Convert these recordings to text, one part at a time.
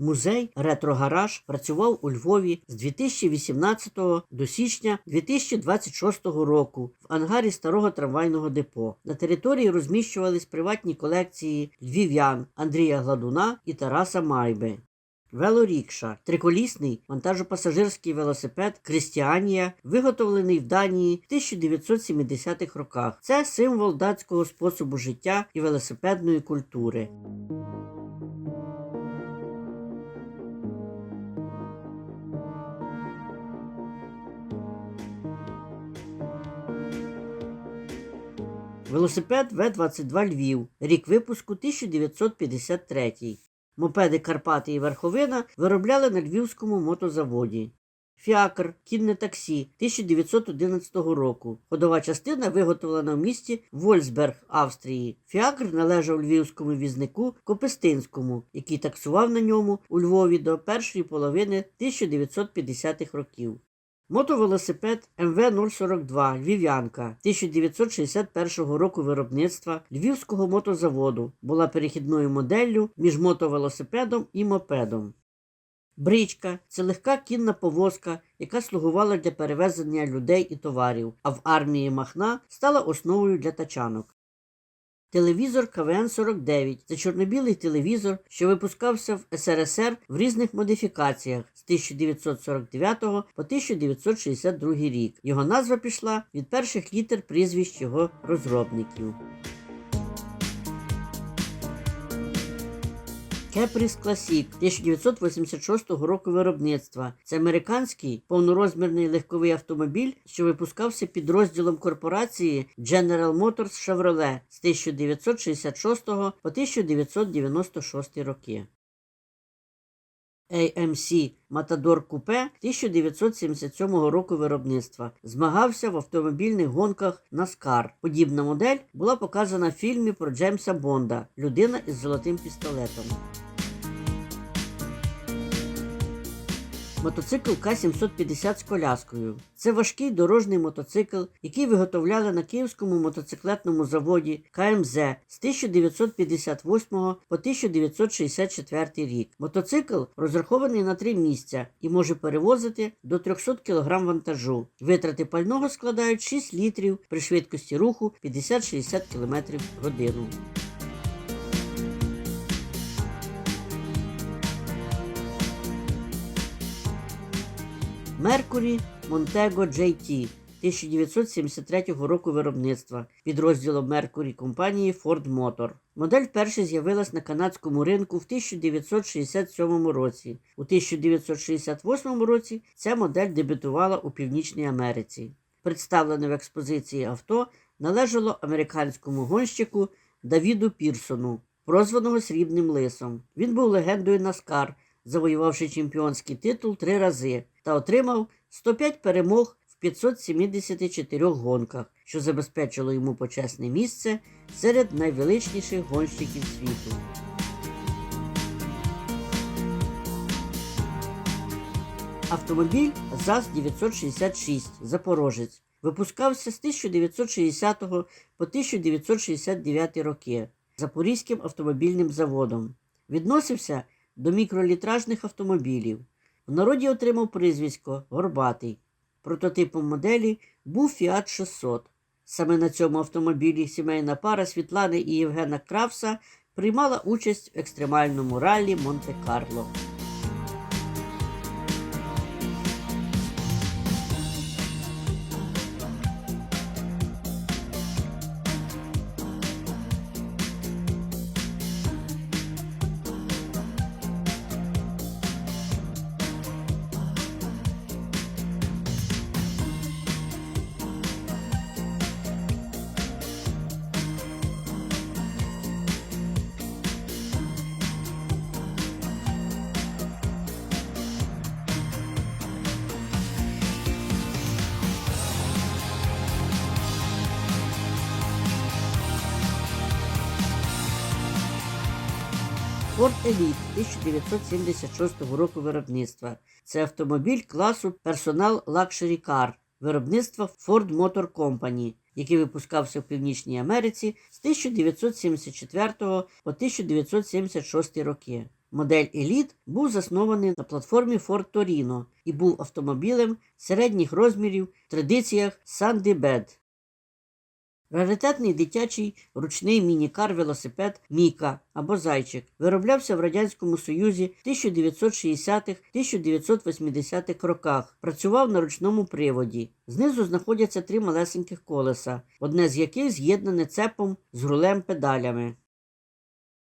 Музей Ретрогараж працював у Львові з 2018 до січня 2026 року в ангарі старого трамвайного депо. На території розміщувались приватні колекції львів'ян Андрія Гладуна і Тараса Майби. Велорікша триколісний вантажопасажирський велосипед Крістіанія, виготовлений в Данії в 1970-х роках. Це символ датського способу життя і велосипедної культури. Велосипед В-22 Львів, рік випуску 1953. Мопеди Карпати і Верховина виробляли на Львівському мотозаводі. Фіакр, кінне таксі 1911 року. Ходова частина виготовлена в місті Вольсберг, Австрії. Фіакр належав львівському візнику Копистинському, який таксував на ньому у Львові до першої половини 1950-х років. Мотовелосипед МВ-042 Львів'янка 1961 року виробництва Львівського мотозаводу була перехідною моделлю між мотовелосипедом і мопедом. Бричка це легка кінна повозка, яка слугувала для перевезення людей і товарів, а в армії Махна стала основою для тачанок. Телевізор КВН-49 це чорно-білий телевізор, що випускався в СРСР в різних модифікаціях з 1949 по 1962 рік. Його назва пішла від перших літер прізвищ його розробників. Кепріс Класік 1986 року виробництва. Це американський повнорозмірний легковий автомобіль, що випускався підрозділом корпорації General Motors Chevrolet з 1966 по 1996 роки. AMC Matador Coupe 1977 року виробництва змагався в автомобільних гонках NASCAR. Подібна модель була показана в фільмі про Джеймса Бонда Людина із золотим пістолетом. Мотоцикл К-750 з коляскою. Це важкий дорожній мотоцикл, який виготовляли на Київському мотоциклетному заводі КМЗ з 1958 по 1964 рік. Мотоцикл розрахований на три місця і може перевозити до 300 кг вантажу. Витрати пального складають 6 літрів при швидкості руху 50-60 км в годину. Меркурі Монтего JT 1973 року виробництва підрозділом Меркурі компанії Ford Motor. Модель вперше з'явилась на канадському ринку в 1967 році. У 1968 році ця модель дебютувала у Північній Америці. Представлене в експозиції авто належало американському гонщику Давіду Пірсону, прозваного Срібним Лисом. Він був легендою Наскар, завоювавши чемпіонський титул три рази та отримав 105 перемог в 574 гонках, що забезпечило йому почесне місце серед найвеличніших гонщиків світу. Автомобіль ЗАЗ-966 Запорожець випускався з 1960 по 1969 роки Запорізьким автомобільним заводом. Відносився до мікролітражних автомобілів. В народі отримав прізвисько Горбатий. Прототипом моделі був Fiat 600. Саме на цьому автомобілі сімейна пара Світлани і Євгена Кравса приймала участь в екстремальному ралі Монте-Карло. Ford Elite 1976 року виробництва. Це автомобіль класу Personal Luxury Car. виробництва Ford Motor Company, який випускався в Північній Америці з 1974 по 1976 роки. Модель Elite був заснований на платформі Ford Torino і був автомобілем середніх розмірів в традиціях Sandy Bed. Раритетний дитячий ручний мінікар велосипед Міка або Зайчик вироблявся в Радянському Союзі в 1960-1980-х роках. Працював на ручному приводі. Знизу знаходяться три малесеньких колеса, одне з яких з'єднане цепом з рулем педалями.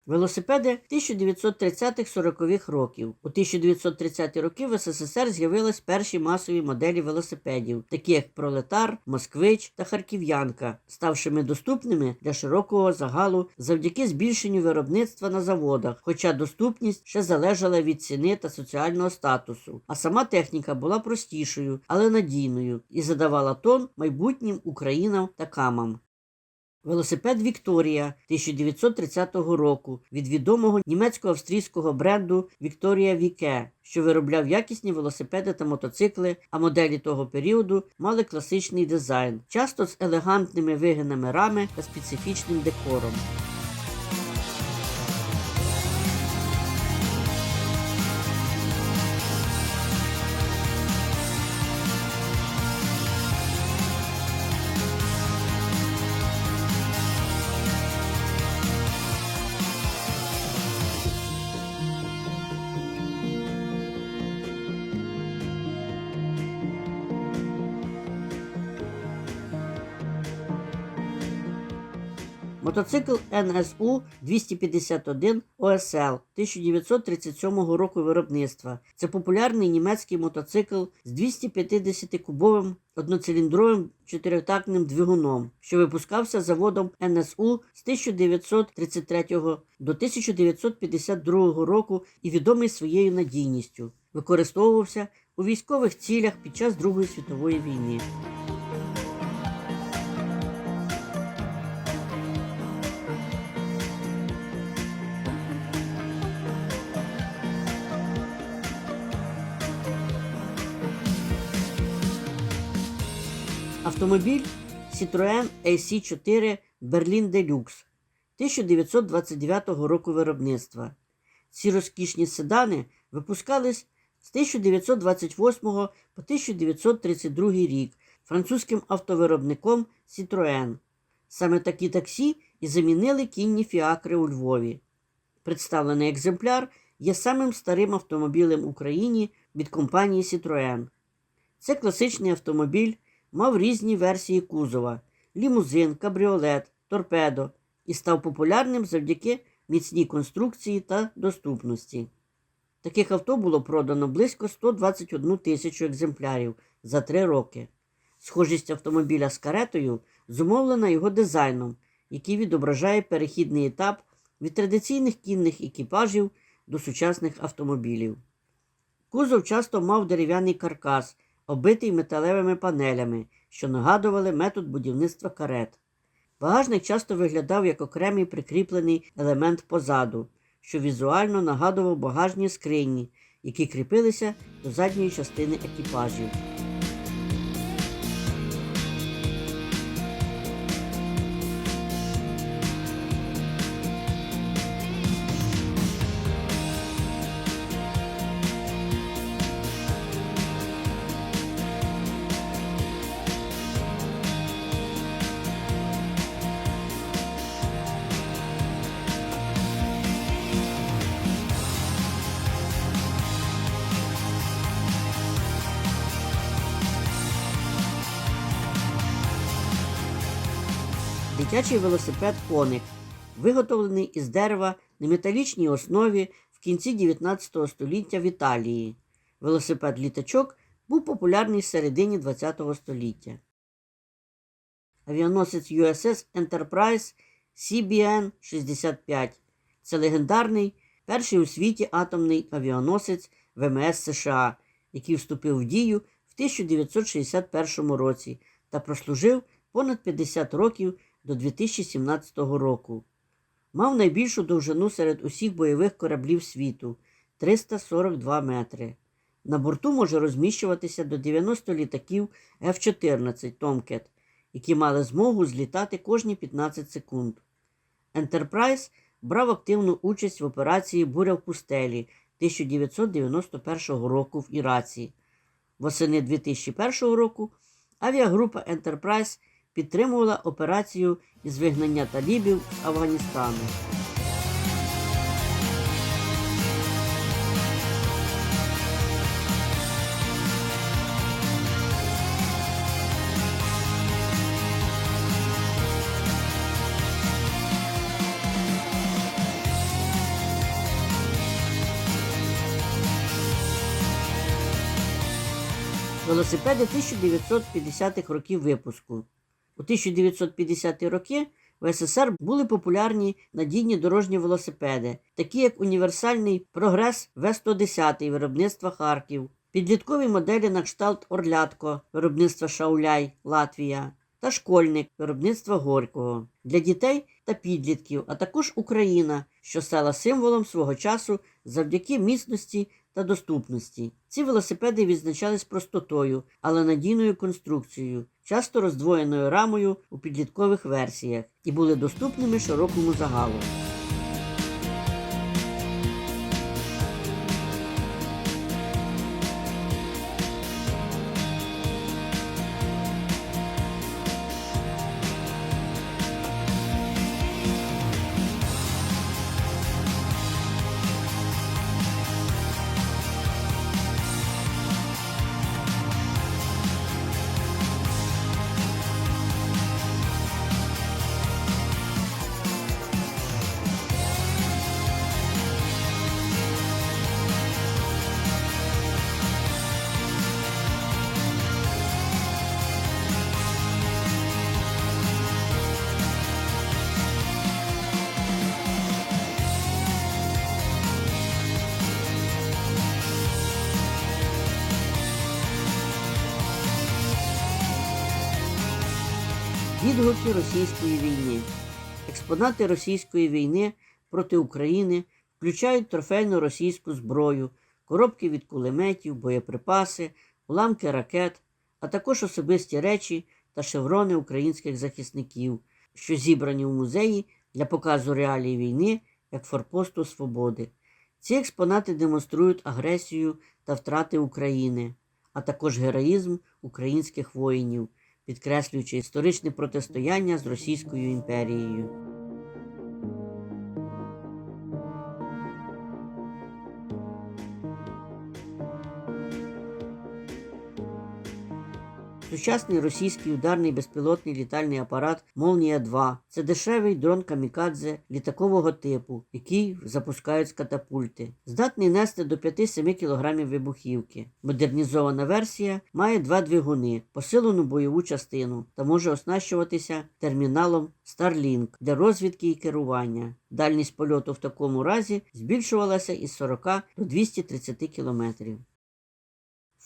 Велосипеди 1930-40-х років. У 1930-ті роки в СССР з'явились перші масові моделі велосипедів, такі як Пролетар, Москвич та Харків'янка, ставшими доступними для широкого загалу завдяки збільшенню виробництва на заводах, хоча доступність ще залежала від ціни та соціального статусу. А сама техніка була простішою, але надійною і задавала тон майбутнім Українам та камам. Велосипед Вікторія 1930 року від відомого німецько-австрійського бренду Вікторія Віке, що виробляв якісні велосипеди та мотоцикли, а моделі того періоду мали класичний дизайн, часто з елегантними вигинами рами та специфічним декором. Мотоцикл НСУ 251 ОСЛ 1937 року виробництва. Це популярний німецький мотоцикл з 250-кубовим одноциліндровим чотиритактним двигуном, що випускався заводом НСУ з 1933 до 1952 року і відомий своєю надійністю. Використовувався у військових цілях під час Другої світової війни. Автомобіль Citroën AC4 Berlin Deluxe 1929 року виробництва. Ці розкішні седани випускались з 1928 по 1932 рік французьким автовиробником Citroën. Саме такі таксі і замінили кінні фіакри у Львові. Представлений екземпляр є самим старим автомобілем Україні від компанії Citroën. Це класичний автомобіль мав різні версії кузова лімузин, кабріолет, торпедо і став популярним завдяки міцній конструкції та доступності. Таких авто було продано близько 121 тисячу екземплярів за три роки. Схожість автомобіля з каретою зумовлена його дизайном, який відображає перехідний етап від традиційних кінних екіпажів до сучасних автомобілів. Кузов часто мав дерев'яний каркас оббитий металевими панелями, що нагадували метод будівництва карет. Багажник часто виглядав як окремий прикріплений елемент позаду, що візуально нагадував багажні скрині, які кріпилися до задньої частини екіпажів. Дитячий велосипед Коник, виготовлений із дерева на металічній основі в кінці 19 століття в Італії. Велосипед літачок був популярний в середині ХХ століття. Авіаносець USS Enterprise CBN-65 це легендарний перший у світі атомний авіаносець ВМС США, який вступив в дію в 1961 році та прослужив понад 50 років до 2017 року. Мав найбільшу довжину серед усіх бойових кораблів світу 342 метри. На борту може розміщуватися до 90 літаків F-14 Tomcat, які мали змогу злітати кожні 15 секунд. Enterprise брав активну участь в операції Буря в пустелі 1991 року в Іраці. Восени 2001 року авіагрупа Enterprise підтримувала операцію із вигнання талібів з Афганістану. Велосипеди 1950-х років випуску. У 1950-ті роки в СССР були популярні надійні дорожні велосипеди, такі як універсальний прогрес В-110 виробництва Харків, підліткові моделі на кшталт Орлятко виробництва Шауляй, Латвія та школьник виробництва Горького для дітей та підлітків, а також Україна, що стала символом свого часу завдяки міцності та доступності. Ці велосипеди відзначались простотою, але надійною конструкцією, часто роздвоєною рамою у підліткових версіях, і були доступними широкому загалу. Відгуки російської війни. Експонати російської війни проти України включають трофейну російську зброю, коробки від кулеметів, боєприпаси, уламки ракет, а також особисті речі та шеврони українських захисників, що зібрані у музеї для показу реалій війни як форпосту свободи. Ці експонати демонструють агресію та втрати України, а також героїзм українських воїнів підкреслюючи історичне протистояння з Російською імперією. Сучасний російський ударний безпілотний літальний апарат Молнія 2 це дешевий дрон камікадзе літакового типу, який запускають з катапульти, здатний нести до 5-7 кг вибухівки. Модернізована версія має два двигуни, посилену бойову частину та може оснащуватися терміналом Starlink для розвідки і керування. Дальність польоту в такому разі збільшувалася із 40 до 230 кілометрів.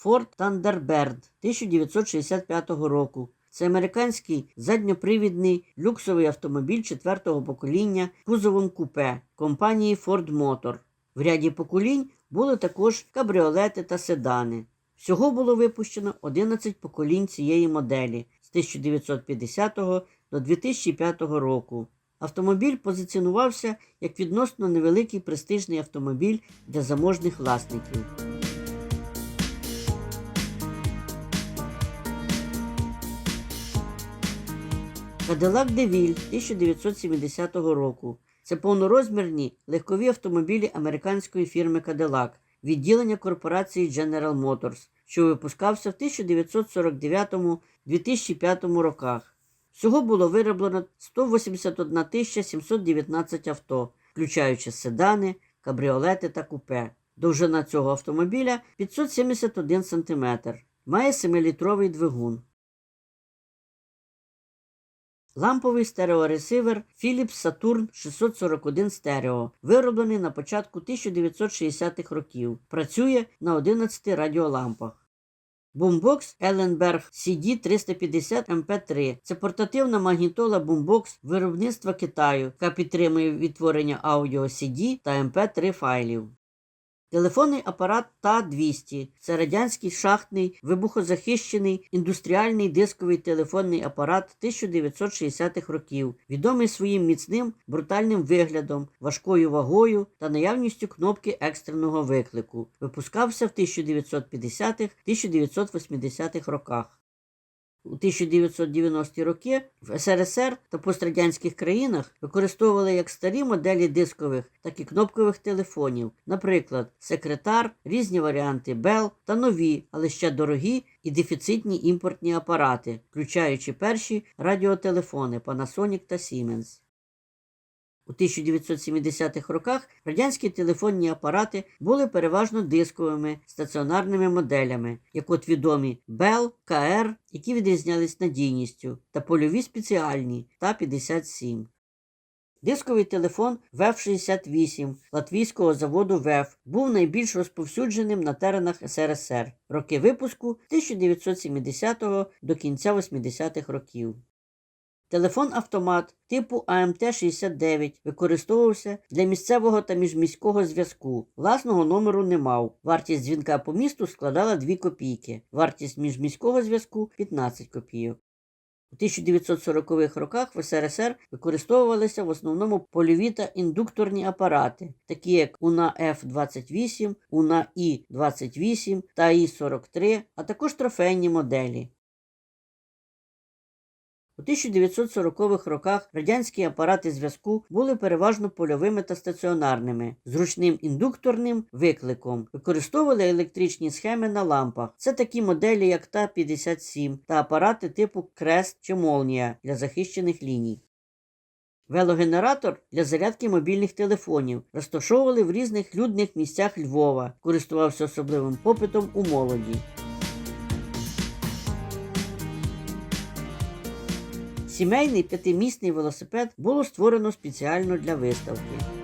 Ford Thunderbird 1965 року. Це американський задньопривідний люксовий автомобіль четвертого покоління кузовом купе компанії Ford Motor. В ряді поколінь були також кабріолети та седани. Всього було випущено 11 поколінь цієї моделі з 1950 до 2005 року. Автомобіль позиціонувався як відносно невеликий престижний автомобіль для заможних власників. Cadillac DeVille 1970 року. Це повнорозмірні легкові автомобілі американської фірми Cadillac, відділення корпорації General Motors, що випускався в 1949-2005 роках. Всього було вироблено 181 719 авто, включаючи седани, кабріолети та купе. Довжина цього автомобіля 571 см. Має 7-літровий двигун. Ламповий стереоресивер Philips Saturn 641 Stereo, вироблений на початку 1960-х років. Працює на 11 радіолампах. Бумбокс Ellenberg CD350 MP3 це портативна магнітола бумбокс виробництва Китаю, яка підтримує відтворення аудіо CD та MP3 файлів. Телефонний апарат ТА-200 це радянський шахтний, вибухозахищений індустріальний дисковий телефонний апарат 1960-х років, відомий своїм міцним брутальним виглядом, важкою вагою та наявністю кнопки екстреного виклику. Випускався в 1950-1980-х роках. У 1990-ті роки в СРСР та пострадянських країнах використовували як старі моделі дискових, так і кнопкових телефонів, наприклад, секретар, різні варіанти Bell та нові, але ще дорогі і дефіцитні імпортні апарати, включаючи перші радіотелефони Panasonic та Siemens. У 1970-х роках радянські телефонні апарати були переважно дисковими стаціонарними моделями, як от відомі Bell, KR, які відрізнялись надійністю, та польові спеціальні Та-57. Дисковий телефон ВЕФ-68 латвійського заводу ВЕФ був найбільш розповсюдженим на теренах СРСР. Роки випуску 1970 до кінця 80-х років. Телефон-автомат типу АМТ-69 використовувався для місцевого та міжміського зв'язку. Власного номеру не мав. Вартість дзвінка по місту складала 2 копійки, вартість міжміського зв'язку 15 копійок. У 1940-х роках в СРСР використовувалися в основному польові та індукторні апарати, такі як УНА Ф-28, УНА І-28 та І-43, а також трофейні моделі. У 1940-х роках радянські апарати зв'язку були переважно польовими та стаціонарними, зручним індукторним викликом. Використовували електричні схеми на лампах. Це такі моделі, як Та-57 та апарати типу Крест чи Молнія для захищених ліній. Велогенератор для зарядки мобільних телефонів розташовували в різних людних місцях Львова, користувався особливим попитом у молоді. Сімейний п'ятимісний велосипед було створено спеціально для виставки.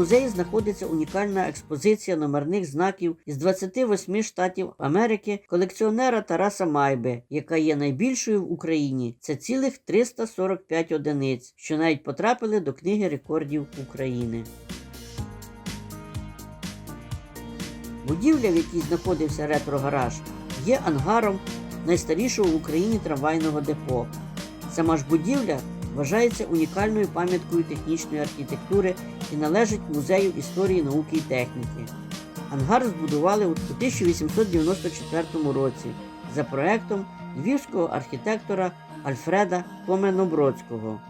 Музеї знаходиться унікальна експозиція номерних знаків із 28 штатів Америки колекціонера Тараса Майби, яка є найбільшою в Україні. Це цілих 345 одиниць, що навіть потрапили до книги рекордів України. Будівля, в якій знаходився ретро-гараж, є ангаром найстарішого в Україні трамвайного депо. Сама ж будівля вважається унікальною пам'яткою технічної архітектури і належить музею історії науки і техніки. Ангар збудували у 1894 році за проектом львівського архітектора Альфреда Коменобродського.